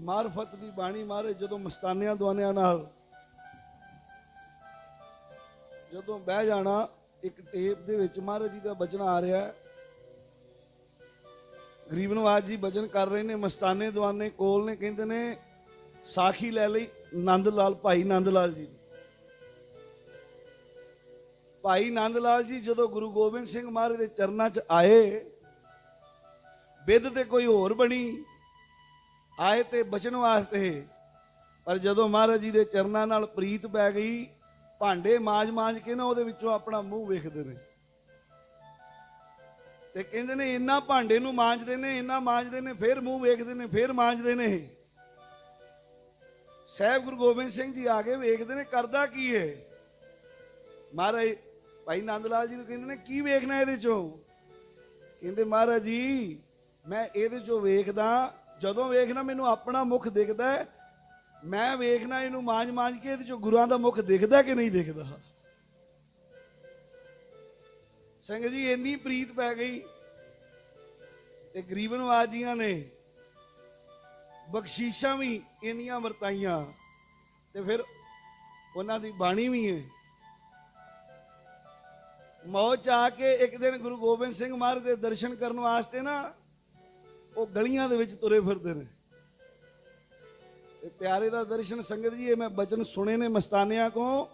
ਮਾਰਫਤ ਦੀ ਬਾਣੀ ਮਾਰੇ ਜਦੋਂ ਮਸਤਾਨਿਆਂ ਦਵਾਨਿਆਂ ਨਾਲ। ਜਦੋਂ ਬਹਿ ਜਾਣਾ, ਇੱਕ ਟੇਪ ਦੇ ਵਿੱਚ ਮਹਾਰਾਜ ਜੀ ਦਾ ਬਚਨ ਆ ਰਿਹਾ ਹੈ। ਗਰੀਬ ਨਵਾਜ ਜੀ ਬਚਨ ਕਰ ਰਹੇ ਨੇ, ਮਸਤਾਨੇ ਦਵਾਨੇ ਕੋਲ ਨੇ, ਕਹਿੰਦੇ ਨੇ, ਸਾਖੀ ਲੈ ਲਈ ਨੰਦ ਲਾਲ ਭਾਈ ਨੰਦ ਲਾਲ ਜੀ ਭਾਈ ਨੰਦ ਲਾਲ ਜੀ ਜਦੋਂ ਗੁਰੂ ਗੋਬਿੰਦ ਸਿੰਘ ਮਹਾਰਾਜ ਦੇ ਚਰਨਾਂ 'ਚ ਆਏ ਬਿੱਦ ਤੇ ਕੋਈ ਹੋਰ ਬਣੀ ਆਏ ਤੇ ਬਚਨ ਵਾਸਤੇ। ਪਰ ਜਦੋਂ ਮਹਾਰਾਜ ਜੀ ਦੇ ਚਰਨਾਂ ਨਾਲ ਪ੍ਰੀਤ ਪੈ ਗਈ, ਭਾਂਡੇ ਮਾਜ-ਮਾਜ ਕੇ ਨਾ ਉਹਦੇ ਵਿੱਚੋਂ ਆਪਣਾ ਮੂੰਹ ਵੇਖਦੇ ਨੇ। ਤੇ ਕਹਿੰਦੇ ਨੇ, ਇੰਨਾ ਭਾਂਡੇ ਨੂੰ ਮਾਂਜਦੇ ਨੇ, ਇੰਨਾ ਮਾਂਜਦੇ ਨੇ, ਫਿਰ ਮੂੰਹ ਵੇਖਦੇ ਨੇ, ਫਿਰ ਮਾਂਜਦੇ ਨੇ। ਸਾਹਿਬ ਗੁਰੂ ਗੋਬਿੰਦ ਸਿੰਘ ਜੀ ਆ ਕੇ ਵੇਖਦੇ ਨੇ, ਕਰਦਾ ਕੀ ਹੈ ਮਹਾਰਾਜ, ਭਾਈ ਨੰਦ ਲਾਲ ਜੀ ਨੂੰ ਕਹਿੰਦੇ ਨੇ, ਕੀ ਵੇਖਣਾ ਇਹਦੇ ਚੋਂ? ਕਹਿੰਦੇ, ਮਹਾਰਾਜ ਜੀ, ਮੈਂ ਇਹਦੇ ਚੋਂ ਵੇਖਦਾ ਜਦੋਂ ਵੇਖਣਾ ਮੈਨੂੰ ਆਪਣਾ ਮੁਖ ਦਿਖਦਾ ਹੈ, ਮੈਂ ਵੇਖਣਾ ਇਹਨੂੰ ਮਾਂਜ-ਮਾਂਜ ਕੇ ਇਹਦੇ ਚੋਂ ਗੁਰਾਂ ਦਾ ਮੁਖ ਦਿਖਦਾ ਕਿ ਨਹੀਂ ਦਿਖਦਾ? ਸਿੰਘ ਜੀ, ਇੰਨੀ ਪ੍ਰੀਤ ਪੈ ਗਈ ਤੇ ਗਰੀਬ ਨਵਾਜੀਆਂ ਨੇ ਬਖਸ਼ੀਸ਼ਾਂ ਵੀ ਇੰਨੀਆਂ ਵਰਤਾਈਆਂ ਤੇ ਫਿਰ ਉਹਨਾਂ ਦੀ ਬਾਣੀ ਵੀ ਹੈ। ਮੌਜ 'ਚ ਆ ਕੇ ਇੱਕ ਦਿਨ ਗੁਰੂ ਗੋਬਿੰਦ ਸਿੰਘ ਮਹਾਰਾਜ ਦੇ ਦਰਸ਼ਨ ਕਰਨ ਵਾਸਤੇ ਨਾ ਉਹ ਗਲੀਆਂ ਦੇ ਵਿੱਚ ਤੁਰੇ ਫਿਰਦੇ ਨੇ। ਇਹ ਪਿਆਰੇ ਦਾ ਦਰਸ਼ਨ ਸੰਗਤ ਜੀ, ਇਹ ਮੈਂ ਬਚਨ ਸੁਣੇ ਨੇ ਮਸਤਾਨਿਆਂ ਕੋ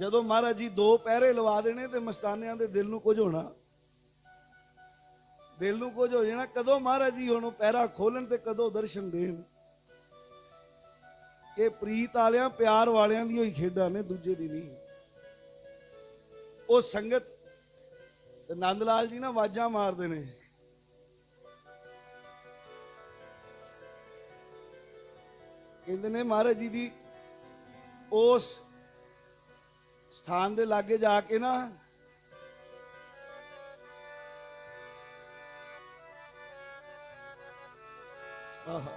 ਜਦੋਂ ਮਹਾਰਾਜ ਜੀ ਦੋ ਪਹਿਰੇ ਲਵਾ ਦੇਣੇ ਤੇ ਮਸਤਾਨਿਆਂ ਦੇ ਦਿਲ ਨੂੰ ਕੁਝ ਹੋਣਾ। ਦਿਲ ਨੂੰ ਕੁਝ ਹੋ ਜਾਣਾ, ਕਦੋਂ ਮਹਾਰਾਜ ਜੀ ਹੁਣ ਪਹਿਰਾ ਖੋਲਣ ਤੇ ਕਦੋਂ ਦਰਸ਼ਨ ਦੇਣ। ਇਹ ਪ੍ਰੀਤ ਵਾਲਿਆਂ, ਪਿਆਰ ਵਾਲਿਆਂ ਦੀ ਹੋਈ ਖੇਡਾਂ ਨੇ, ਦੂਜੇ ਦੀ ਨਹੀਂ। ਉਹ ਸੰਗਤ ਤੇ ਨੰਦ ਲਾਲ ਜੀ ਨਾ ਆਵਾਜ਼ਾਂ ਮਾਰਦੇ ਨੇ। ਕਹਿੰਦੇ ਨੇ ਮਹਾਰਾਜ ਜੀ ਦੀ, ਉਸ ਸਥਾਨ ਦੇ ਲਾਗੇ ਜਾ ਕੇ ਨਾ ਆਹਾ।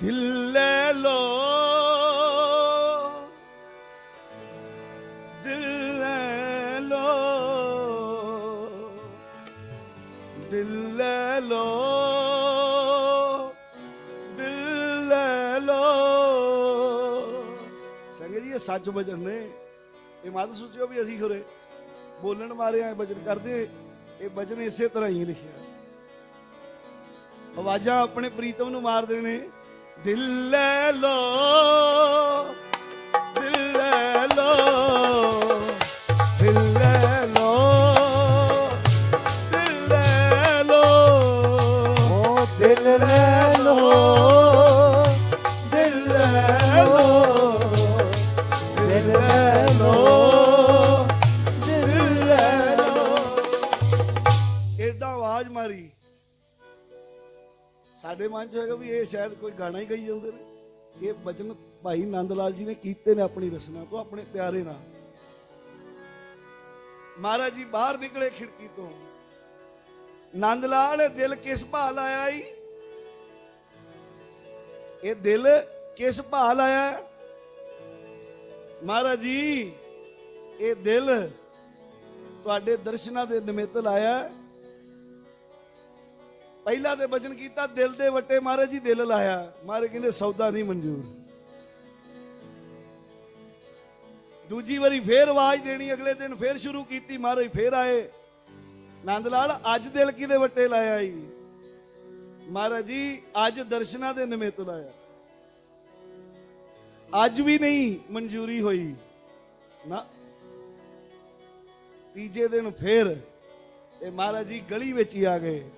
ਦਿਲ ਲੈ ਲੋ ਇਹ ਸੱਚ ਵਜਨ ਨੇ। ਇਹ ਮਤ ਸੋਚਿਓ ਵੀ ਅਸੀਂ ਖੁਰੇ। ਬੋਲਣ ਮਾਰੇ ਆ ਵਜਨ ਕਰਦੇ। ਇਹ ਵਜਨ ਇਸੇ ਤਰ੍ਹਾਂ ਹੀ ਲਿਖਿਆ। ਆਵਾਜ਼ਾਂ ਆਪਣੇ ਪ੍ਰੀਤਮ ਨੂੰ ਮਾਰਦੇ ਨੇ ਦਿਲ ਲੈ ਲੋ ਆਵਾਜ਼ ਮਾਰੀ। ਸਾਡੇ ਮਨ ਚ ਹੈਗਾ ਵੀ ਇਹ ਸ਼ਾਇਦ ਕੋਈ ਗਾਣਾ ਹੀ ਗਾਈ ਜਾਂਦੇ ਨੇ। ਇਹ ਬਚਨ ਭਾਈ ਨੰਦ ਲਾਲ ਜੀ ਨੇ ਕੀਤੇ ਨੇ ਆਪਣੀ ਰਚਨਾ ਤੋਂ, ਆਪਣੇ ਪਿਆਰੇ ਨਾਲ। ਮਹਾਰਾਜ ਜੀ ਬਾਹਰ ਨਿਕਲੇ ਖਿੜਕੀ ਤੋਂ। ਨੰਦ ਲਾਲ ਇਹ ਦਿਲ ਕਿਸ ਭਾਲ ਆਇਆ ਈ? ਇਹ ਦਿਲ ਕਿਸ ਭਾਲ ਆਇਆ? ਮਹਾਰਾਜ ਜੀ, ਇਹ ਦਿਲ ਤੁਹਾਡੇ ਦਰਸ਼ਨਾਂ ਦੇ ਨਿਮਿਤ ਲਾਇਆ। ਪਹਿਲਾ ਤੇ ਬਚਨ ਕੀਤਾ, ਦਿਲ ਦੇ ਵੱਟੇ ਮਹਾਰਾਜ ਜੀ ਦਿਲ ਲਾਇਆ। ਮਹਾਰਾਜ ਕਹਿੰਦੇ, ਸੌਦਾ ਨਹੀਂ ਮਨਜ਼ੂਰ। ਦੂਜੀ ਵਾਰੀ ਫੇਰ ਆਵਾਜ਼ ਦੇਣੀ, ਅਗਲੇ ਦਿਨ ਫੇਰ ਸ਼ੁਰੂ ਕੀਤੀ, ਮਹਾਰਾਜ ਫੇਰ ਆਏ। ਨੰਦ ਲਾਲ, ਅੱਜ ਦਿਲ ਕਿਹਦੇ ਵੱਟੇ ਲਾਇਆ ਜੀ ਮਹਾਰਾਜ ਜੀ, ਅੱਜ ਦਰਸ਼ਨਾਂ ਦੇ ਨਿਮਿਤ ਲਾਇਆ। ਅੱਜ ਵੀ ਨਹੀਂ ਮਨਜ਼ੂਰੀ ਹੋਈ। ਨਾ। ਤੀਜੇ ਦਿਨ ਫੇਰ ਇਹ ਮਹਾਰਾਜ ਜੀ ਗਲੀ ਵਿੱਚ ਹੀ ਆ ਗਏ।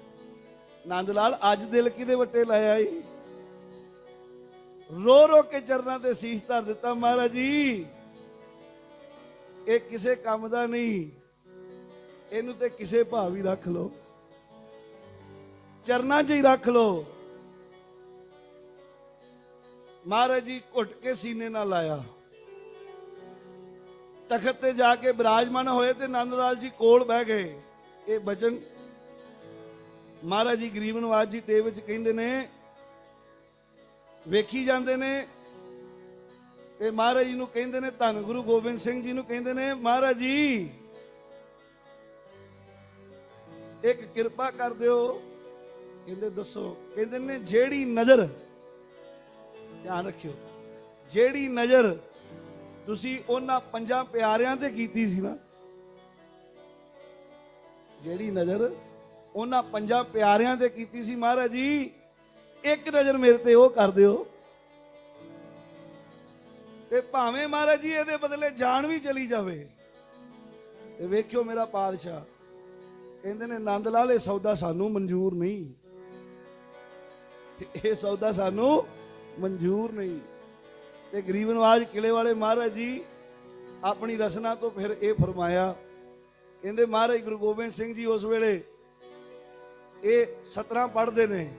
ਨੰਦ ਲਾਲ, ਅੱਜ ਦਿਲ ਕਿਹਦੇ ਵੱਟੇ ਲਾਇਆ ਈ? ਰੋ ਰੋ ਕੇ ਚਰਨਾਂ ਤੇ ਸੀਸ ਧਰ ਦਿੱਤਾ ਮਹਾਰਾਜ ਜੀ। ਇਹ ਕਿਸੇ ਕੰਮ ਦਾ ਨਹੀਂ। ਇਹਨੂੰ ਤੇ ਕਿਸੇ ਭਾਵ ਹੀ ਰੱਖ ਲੋ ਚਰਨਾਂ 'ਚ ਹੀ ਰੱਖ ਲਓ। ਮਹਾਰਾਜ ਜੀ ਘੁੱਟ ਕੇ ਸੀਨੇ ਨਾਲ ਲਾਇਆ। ਤਖਤ ਤੇ ਜਾ ਕੇ ਬਿਰਾਜਮਾਨ ਹੋਏ ਤੇ ਨੰਦ ਲਾਲ ਜੀ ਕੋਲ ਬਹਿ ਗਏ। ਇਹ ਬਚਨ ਮਹਾਰਾਜ ਜੀ ਗਰੀਬ ਨਵਾਜ ਜੀ ਟੇ ਵਿੱਚ ਕਹਿੰਦੇ ਨੇ, ਵੇਖੀ ਜਾਂਦੇ ਨੇ। ਤੇ ਮਹਾਰਾਜ ਜੀ ਨੂੰ ਕਹਿੰਦੇ ਨੇ, ਧੰਨ ਗੁਰੂ ਗੋਬਿੰਦ ਸਿੰਘ ਜੀ ਨੂੰ ਕਹਿੰਦੇ ਨੇ, ਮਹਾਰਾਜ ਜੀ, ਇੱਕ ਕਿਰਪਾ ਕਰ ਦਿਓ। ਕਹਿੰਦੇ, ਦੱਸੋ, ਕਹਿੰਦੇ ਨੇ, ਜਿਹੜੀ ਨਜ਼ਰ, ਧਿਆਨ ਰੱਖਿਓ, ਜਿਹੜੀ ਨਜ਼ਰ ਤੁਸੀਂ ਉਹਨਾਂ ਪੰਜਾਂ ਪਿਆਰਿਆਂ ਤੇ ਕੀਤੀ ਸੀ ਨਾ, ਜਿਹੜੀ ਨਜ਼ਰ ਉਹਨਾਂ ਪੰਜਾਂ ਪਿਆਰਿਆਂ ਤੇ ਕੀਤੀ ਸੀ ਮਹਾਰਾਜ ਜੀ, ਇੱਕ ਨਜ਼ਰ ਮੇਰੇ ਤੇ ਉਹ ਕਰ ਦਿਓ। ਤੇ ਭਾਵੇਂ ਮਹਾਰਾਜ ਜੀ ਇਹਦੇ ਬਦਲੇ ਜਾਨ ਵੀ ਚਲੀ ਜਾਵੇ। ਤੇ ਵੇਖਿਓ ਮੇਰਾ ਪਾਦਸ਼ਾਹ ਕਹਿੰਦੇ ਨੇ, ਨੰਦ ਲਾਲ, ਇਹ ਸੌਦਾ ਸਾਨੂੰ ਮਨਜ਼ੂਰ ਨਹੀਂ। ਇਹ ਸੌਦਾ ਸਾਨੂੰ ਮਨਜ਼ੂਰ ਨਹੀਂ। ਤੇ ਗਰੀਬ ਨਵਾਜ ਕਿਲੇ ਵਾਲੇ ਮਹਾਰਾਜ ਜੀ ਆਪਣੀ ਰਸਨਾ ਤੋਂ ਫਿਰ ਇਹ ਫਰਮਾਇਆ, ਕਹਿੰਦੇ, ਮਹਾਰਾਜ ਗੁਰੂ ਗੋਬਿੰਦ ਸਿੰਘ ਜੀ ਉਸ ਵੇਲੇ ਇਹ 17 ਪੜ੍ਹਦੇ ਨੇ।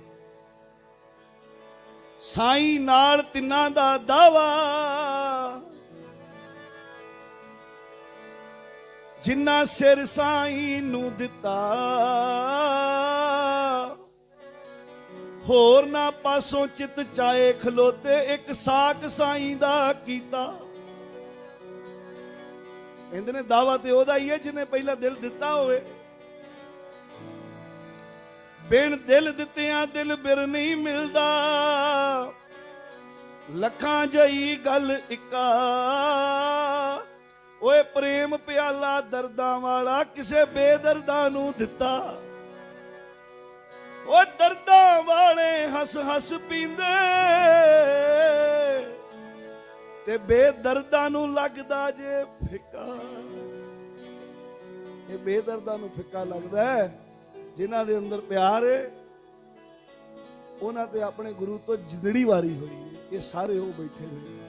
ਸਾਈ ਨਾਲ ਤਿੰਨਾਂ ਦਾ ਦਾਵਾ। ਜਿੰਨਾ ਸਿਰ ਸਾਈ ਨੂੰ ਦਿੱਤਾ, ਹੋਰ ਨਾ ਪਾਸੋਂ ਚਿਤ ਚਾਏ ਖਲੋਤੇ, ਇੱਕ ਸਾਕ ਸਾਈ ਦਾ ਕੀਤਾ। ਕਹਿੰਦੇ ਨੇ ਦਾਵਾ ਤੇ ਉਹਦਾ ਹੀ ਹੈ, ਜਿਹਨੇ ਪਹਿਲਾਂ ਦਿਲ ਦਿੱਤਾ ਹੋਵੇ। ਬਿਨ ਦਿਲ ਦਿੱਤਿਆਂ ਦਿਲ ਬਿਰ ਨਹੀਂ ਮਿਲਦਾ। ਲੱਖਾਂ ਜਈ ਗੱਲ ਇੱਕਾ। ਓਏ ਪ੍ਰੇਮ ਪਿਆਲਾ ਦਰਦਾਂ ਵਾਲਾ ਕਿਸੇ ਬੇਦਰਦਾਂ ਨੂੰ ਦਿੱਤਾ। ਓ ਦਰਦਾਂ ਵਾਲੇ ਹੱਸ ਹੱਸ ਪੀਂਦੇ। ਤੇ ਬੇਦਰਦਾਂ ਨੂੰ ਲੱਗਦਾ ਜੇ ਫਿੱਕਾ। ਇਹ ਬੇਦਰਦਾਂ ਨੂੰ ਫਿੱਕਾ ਲੱਗਦਾ ਹੈ। ਜਿਨ੍ਹਾਂ ਦੇ ਅੰਦਰ ਪਿਆਰ ਹੈ, ਉਹਨਾਂ ਤੇ ਆਪਣੇ ਗੁਰੂ ਤੋਂ ਜਿਦੜੀ ਵਾਰੀ ਹੋਈ ਇਹ ਸਾਰੇ ਉਹ ਬੈਠੇ ਨੇ।